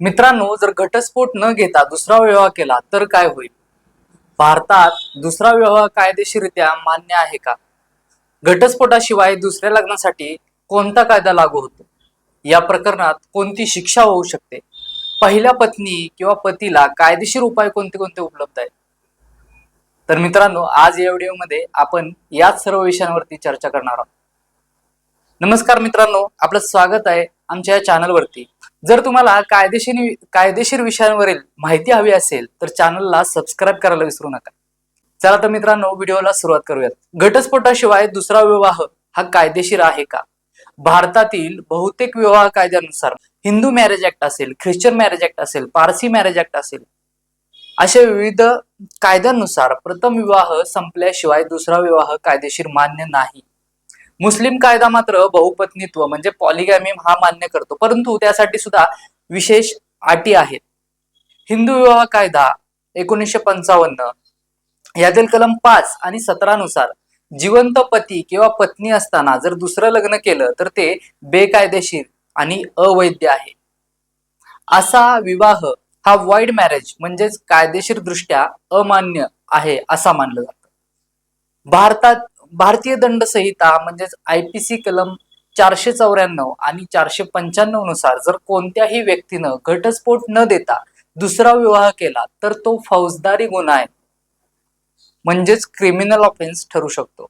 मित्रांनो जर घटस्फोट न घेता दुसरा विवाह केला तर काय होईल? भारतात दुसरा विवाह कायदेशीररित्या मान्य आहे का? घटस्फोटाशिवाय दुसऱ्या लग्नासाठी कोणता कायदा लागू होतो? या प्रकरणात कोणती शिक्षा होऊ शकते? पहिल्या पत्नी किंवा पतीला कायदेशीर उपाय कोणते कोणते उपलब्ध आहेत? तर मित्रांनो आज या व्हिडिओमध्ये आपण याच सर्व विषयांवरती चर्चा करणार आहोत. नमस्कार मित्रांनो आपलं स्वागत आहे आमच्या या चॅनलवरती जर तुम्हाला कायदेशीर कायदेशीर विषयांवरील माहिती हवी असेल तर चॅनलला सबस्क्राईब करायला विसरू नका. चला तर मित्रांनो व्हिडिओला सुरुवात करूयात. घटस्फोटाशिवाय दुसरा विवाह हा कायदेशीर आहे का? भारतातील बहुतेक विवाह कायद्यानुसार हिंदू मॅरेज ऍक्ट असेल ख्रिश्चन मॅरेज ऍक्ट असेल पारसी मॅरेज ऍक्ट असेल अशा विविध कायद्यानुसार प्रथम विवाह संपल्याशिवाय दुसरा विवाह कायदेशीर मान्य नाही. मुस्लिम कायदा मात्र बहुपत्नीत्व म्हणजे पॉलिगॅमी हा मान्य करतो. परंतु त्यासाठी सुद्धा विशेष अटी आहेत. हिंदू विवाह कायदा एकोणीसशे पंचावन्न यातील कलम पाच आणि सतरानुसार जिवंत पती किंवा पत्नी असताना जर दुसरं लग्न केलं तर ते बेकायदेशीर आणि अवैध आहे. असा विवाह हा वाईड मॅरेज म्हणजेच कायदेशीर दृष्ट्या अमान्य आहे असा मानलं जातं. भारतात भारतीय दंड संहिता म्हणजेच आय पी सी कलम चारशे चौऱ्याण्णव आणि चारशे पंच्याण्णवनुसार जर कोणत्याही व्यक्तीनं घटस्फोट न देता दुसरा विवाह केला तर तो फौजदारी गुन्हा आहे. म्हणजेच क्रिमिनल ऑफेन्स ठरू शकतो.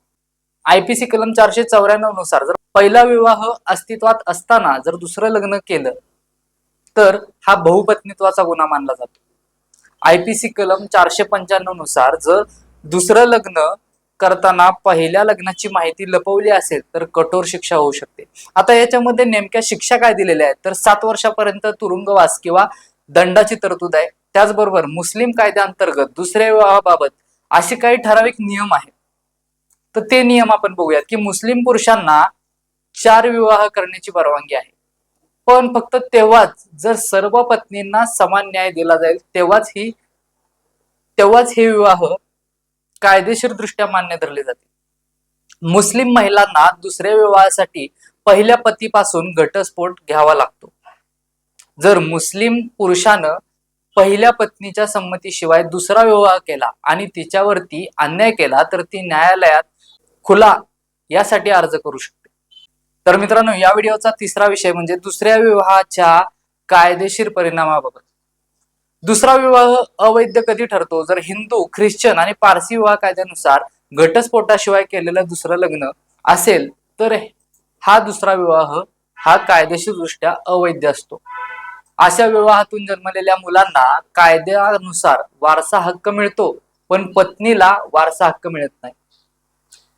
आयपीसी कलम चारशे चौऱ्याण्णवनुसार जर पहिला विवाह अस्तित्वात असताना जर दुसरं लग्न केलं तर हा बहुपत्नीत्वाचा गुन्हा मानला जातो. आयपीसी कलम चारशे पंच्याण्णवनुसार जर दुसरं लग्न करताना पहिल्या लग्नाची माहिती लपवली असेल तर कठोर शिक्षा होऊ शकते. आता याच्यामध्ये नेमक्या शिक्षा काय दिलेल्या आहेत? तर सात वर्षापर्यंत तुरुंगवास किंवा दंडाची तरतूद आहे. त्याचबरोबर मुस्लिम कायद्याअंतर्गत दुसऱ्या विवाहाबाबत असे काही ठराविक नियम आहेत. तर ते नियम आपण बघूयात की मुस्लिम पुरुषांना चार विवाह करण्याची परवानगी आहे. पण फक्त तेव्हाच जर सर्व पत्नींना समान न्याय दिला जाईल तेव्हाच ही तेव्हाच हे विवाह कायदेशीर दृष्ट्या मान्य धरले जाते. मुस्लिम महिलांना दुसऱ्या विवाहासाठी पहिल्या पतीपासून घटस्फोट घ्यावा लागतो. जर मुस्लिम पुरुषानं पहिल्या पत्नीच्या संमतीशिवाय दुसरा विवाह केला आणि तिच्यावरती अन्याय केला तर ती न्यायालयात खुला यासाठी अर्ज करू शकते. तर मित्रांनो या व्हिडिओचा तिसरा विषय म्हणजे दुसऱ्या विवाहाच्या कायदेशीर परिणामाबाबत. दुसरा विवाह अवैध कधी ठरतो? जर हिंदू ख्रिश्चन आणि पारसी विवाह कायद्यानुसार घटस्फोटाशिवाय केलेलं दुसरं लग्न असेल तर हा दुसरा विवाह हा कायदेशीर दृष्ट्या अवैध असतो. अशा विवाहातून जन्मलेल्या मुलांना कायद्यानुसार वारसा हक्क मिळतो पण पत्नीला वारसा हक्क मिळत नाही.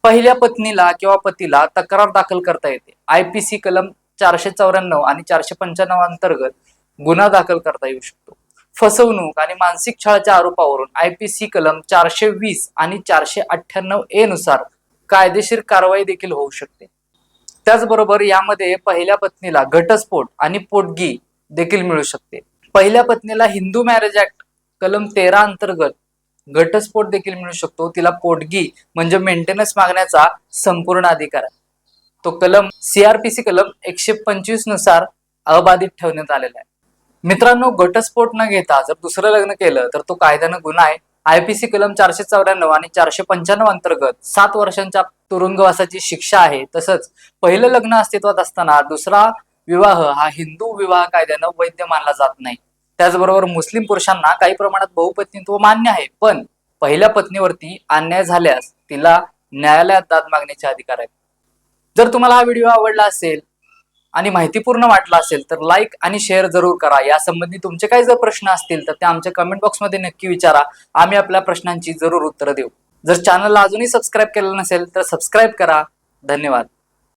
पहिल्या पत्नीला किंवा पतीला तक्रार दाखल करता येते. आयपीसी कलम चारशे चौऱ्याण्णव आणि चारशे पंच्याण्णव अंतर्गत गुन्हा दाखल करता येऊ शकतो. फसवणूक आणि मानसिक छळाच्या आरोपावरून आयपीसी कलम चारशे वीस आणि चारशे अठ्ठ्याण्णव ए नुसार कायदेशीर कारवाई देखील होऊ शकते. त्याचबरोबर यामध्ये पहिल्या पत्नीला घटस्फोट आणि पोटगी देखील मिळू शकते. पहिल्या पत्नीला हिंदू मॅरेज ऍक्ट कलम तेरा अंतर्गत घटस्फोट देखील मिळू शकतो. तिला पोटगी म्हणजे मेंटेनन्स मागण्याचा संपूर्ण अधिकार आहे. तो कलम सीआरपीसी कलम एकशे पंचवीसनुसार अबाधित ठेवण्यात आलेला आहे. मित्रांनो घटस्फोट न घेता जर दुसरं लग्न केलं तर तो कायद्यानं गुन्हा आहे. आयपीसी कलम चारशे चौऱ्याण्णव आणि चारशे पंच्याण्णव अंतर्गत सात वर्षांच्या तुरुंगवासाची शिक्षा आहे. तसंच पहिलं लग्न अस्तित्वात असताना दुसरा विवाह हा हिंदू विवाह कायद्यानं वैध मानला जात नाही. त्याचबरोबर मुस्लिम पुरुषांना काही प्रमाणात बहुपत्नीत्व मान्य आहे. पण पहिल्या पत्नीवरती अन्याय झाल्यास तिला न्यायालयात दाद मागण्याचे अधिकार आहेत. जर तुम्हाला हा व्हिडिओ आवडला असेल आणि माहितीपूर्ण वाटला असेल तर लाईक आणि शेअर जरूर करा. या संबंधी तुमचे काही जर प्रश्न असतील तर ते आमच्या कमेंट बॉक्समध्ये नक्की विचारा. आम्ही आपल्या प्रश्नांची जरूर उत्तरं देऊ. जर चॅनलला अजूनही सबस्क्राईब केलं नसेल तर सबस्क्राईब करा. धन्यवाद.